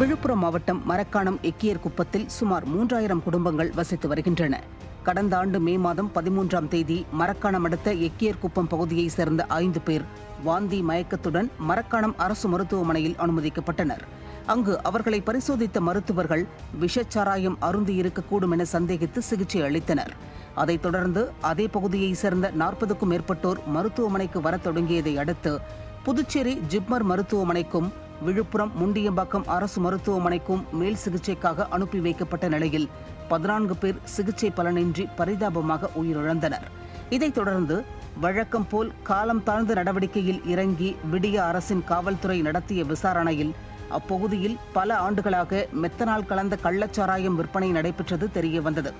விழுப்புரம் மாவட்டம் மரக்காணம் எக்கியர் குப்பத்தில் சுமார் மூன்றாயிரம் குடும்பங்கள் வசித்து வருகின்றன. கடந்த ஆண்டு மே மாதம் பதிமூன்றாம் தேதி மரக்காணம் அடுத்த எக்கியர் குப்பம் பகுதியைச் சேர்ந்த ஐந்து பேர் வாந்தி மயக்கத்துடன் மரக்காணம் அரசு மருத்துவமனையில் அனுமதிக்கப்பட்டனர். அங்கு அவர்களை பரிசோதித்த மருத்துவர்கள் விஷச்சாராயம் அருந்தி இருக்கக்கூடும் என சந்தேகித்து சிகிச்சை அளித்தனர். அதைத் தொடர்ந்து அதே பகுதியைச் சேர்ந்த நாற்பதுக்கும் மேற்பட்டோர் மருத்துவமனைக்கு வரத் தொடங்கியதை அடுத்து புதுச்சேரி ஜிப்மர் மருத்துவமனைக்கும் விழுப்புரம் முண்டியம்பாக்கம் அரசு மருத்துவமனைக்கும் மேல் சிகிச்சைக்காக அனுப்பி வைக்கப்பட்ட நிலையில் பதினான்கு பேர் சிகிச்சை பலனின்றி பரிதாபமாக உயிரிழந்தனர். இதைத் தொடர்ந்து வழக்கம் போல் காலம் தாழ்ந்த நடவடிக்கையில் இறங்கி விடிய அரசின் காவல்துறை நடத்திய விசாரணையில் அப்பகுதியில் பல ஆண்டுகளாக மெத்தனால் கலந்த கள்ளச்சாராயம் விற்பனை நடைபெற்றது தெரியவந்தது.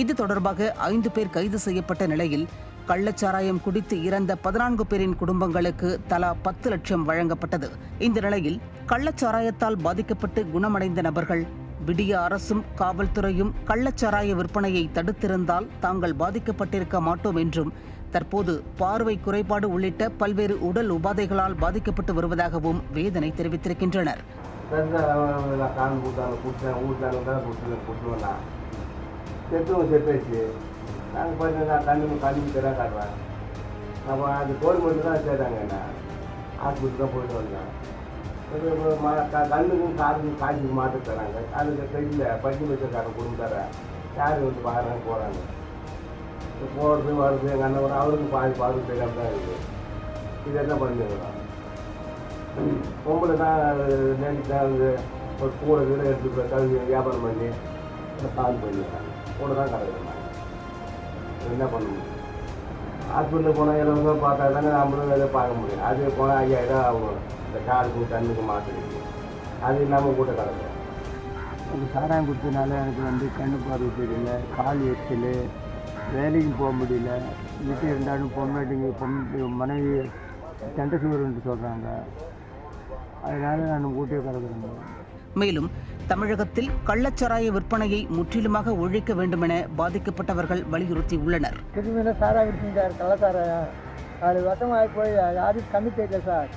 இது தொடர்பாக ஐந்து பேர் கைது செய்யப்பட்ட நிலையில் கள்ளச்சாராயம் குடித்து இறந்த பதினான்கு பேரின் குடும்பங்களுக்கு தலா பத்து லட்சம் வழங்கப்பட்டது. இந்த நிலையில் கள்ளச்சாராயத்தால் பாதிக்கப்பட்டு குணமடைந்த நபர்கள் விடிய அரசும் காவல்துறையும் கள்ளச்சாராய விற்பனையை தடுத்திருந்தால் தாங்கள் பாதிக்கப்பட்டிருக்க மாட்டோம் என்றும் தற்போது பார்வை குறைபாடு உள்ளிட்ட பல்வேறு உடல் உபாதைகளால் பாதிக்கப்பட்டு வருவதாகவும் வேதனை தெரிவித்திருக்கின்றனர். செத்துவங்க செத்தாச்சு நாங்கள் பார்த்தீங்கன்னா கண்ணு கண்ணு தெரிய காட்டுறேன் அப்போ அது கவர்மெண்ட் தான் சேர்த்தாங்க என்ன? ஹாஸ்பிட்டல் தான் போயிட்டு வந்தேன் இப்போ கண்ணுக்கும் காதுக்கும் காய்ச்சி மாற்ற தராங்க. அதுக்கு தெரியல பட்டி வச்சிருக்காங்க கொடுத்து தரேன் யார் வந்து பாருங்க போகிறாங்க போகிறது வருது எங்கள் அண்ணன் அவருக்கும் பாதி பாதி பாது தெரியாமல் தான் இருக்குது. இது என்ன பண்ணிடுறோம் பொம்பளை தான் நேற்று தான் வந்து ஒரு கூட வீடு எடுத்து கழுவி வியாபாரம் பண்ணி பால் பண்ணிடுறாங்க. கூட தான் கிடக்குறேன் என்ன பண்ண முடியும் ஹாஸ்பிட்டலுக்கு போனால் எல்லாம் பார்த்தா தானே நம்மளும் எதை பார்க்க முடியும். அது போனால் ஐயாயிரம் ஆகும். இந்த காலுக்கு தண்ணுக்கு மாற்றுறதுக்கு அது இல்லாமல் கூட கிடக்குறேன் அது சாராயம் குடிச்சதுனால எனக்கு வந்து கண்ணு பார்வை தெரியல கால் எரிச்சல் வேலைக்கு போக முடியல. வீட்டில் இருந்தாலும் பொம்மைட்டிங்க பொம்மை மனைவி சண்டை சொல்கிறாங்க அதனால நான் ஊட்டியே கிடக்குறேங்க மேலும் தமிழகத்தில் கள்ளச்சாராய விற்பனையை முற்றிலுமாக ஒழிக்க வேண்டுமென பாதிக்கப்பட்டவர்கள் வலியுறுத்தியுள்ளனர். அது வட்டமாகி போய் யாரும் கண்ணு தெரியல சார்.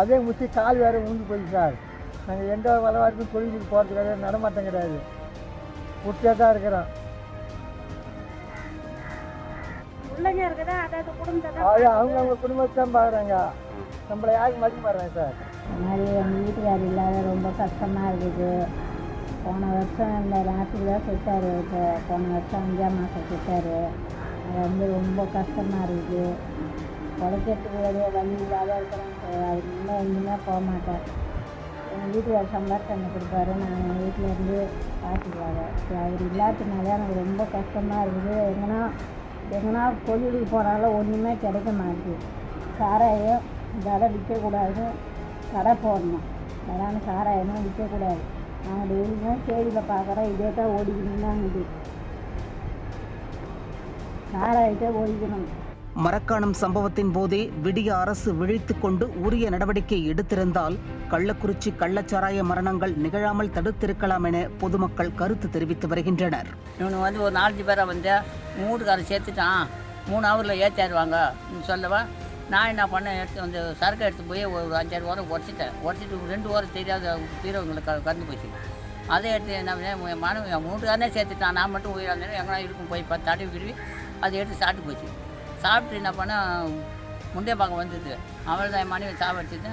அதே முற்றி கால் வேறு ஊந்து போயிடுச்சு சார். நாங்கள் எந்த வள வரைக்கும் தொழிலுக்கு போகிறதுக்காக நடமாட்டம் கிடையாது முட்டியாக தான் இருக்கிறோம் அவங்க அவங்க குடும்பத்தை தான் பார்க்குறாங்க நம்மளை யாருக்கு மதிக்க மாட்டாங்க சார். இந்த மாதிரி எங்கள் வீட்டுக்கார் இல்லாத ரொம்ப கஷ்டமாக இருக்குது. போன வருஷம் இந்த ராத்திரி தான் செத்தார். இப்போ போன வருஷம் அஞ்சாம் மாதம் செத்தார். அது வந்து ரொம்ப கஷ்டமாக இருக்குது. உழைக்கிறதுக்கு ஒரே வழி இல்லாத இருக்கிறேன் சார். அதுக்கு முன்னே எங்கேயுமே போக மாட்டேன் எங்கள் வீட்டுக்கார் சம்பாரிச்சு எனக்கு கொடுப்பாரு. நான் எங்கள் வீட்டில் இருந்து பார்த்துக்குவாங்க. அவர் இல்லாததுனால எனக்கு ரொம்ப கஷ்டமாக இருக்குது. எங்கன்னா எங்கன்னா தொழிலுக்கு போனாலும் ஒன்றுமே கிடைக்க மாட்டேங்குது. சாராயம் கடை விற்கக்கூடாது கடை போடணும். கடான சாராயமும் விற்கக்கூடாது. நாங்கள் டெய்லியும் செய்தியில் பார்க்குறோம் இதே தான் ஓடிக்கணும் தான் இது. சாராயத்தை ஓடிக்கணும். மரக்காணம் சம்பவத்தின் போதே விடிய அரசு விழித்துக் கொண்டு உரிய நடவடிக்கை எடுத்திருந்தால் கள்ளக்குறிச்சி கள்ளச்சாராய மரணங்கள் நிகழாமல் தடுத்திருக்கலாம் என பொதுமக்கள் கருத்து தெரிவித்து வருகின்றனர். இவனு வந்து ஒரு நாலஞ்சு பேரை வந்து மூட்டுக்காரன் சேர்த்துட்டான். மூணு ஹவரில் ஏற்றிடுவாங்க சொல்லவா? நான் என்ன பண்ணேன் எடுத்து வந்து சரக்கை எடுத்து போய் ஒரு அஞ்சாறு வாரம் உடச்சிட்டேன். உடச்சிட்டு ரெண்டு வாரம் தெரியாத பீரவங்களை க கறந்து போச்சு. அதை எடுத்து என்ன பண்ணேன் என் மனைவி என் மூட்டுக்காரனே சேர்த்துட்டான். நான் மட்டும் உயிராந்தேன் எங்கன்னா இருக்கும் போய் பார்த்து தடவி விரும்பி அதை எடுத்து சாப்பிட்டு போச்சு. சாப்பிட்டு என்ன பண்ணேன் முண்டே பார்க்க வந்தது. அவள் தான் என் மனைவி சாவடிச்சிட்டு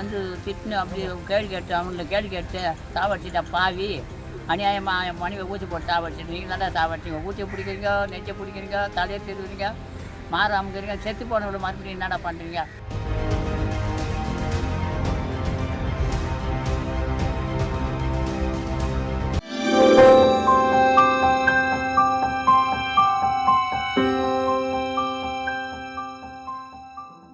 வந்து திட்டுன்னு அப்படி கேள்வி கேட்டு அவங்கள கேள்வி கேட்டு சாவடிச்சிட்டா பாவி. அநியாயமாக என் மனைவி ஊற்றி போட்டு சாவடிச்சிட்டு நீங்கள் தானே சாவடிச்சிங்க ஊற்றி பிடிக்கிறீங்க நெஞ்சை பிடிக்கிறீங்க தலையை திருவுறீங்க மாற அமுக்கிறீங்க செத்து போனவங்களை மறுபடியும் என்னடா பண்ணுறீங்க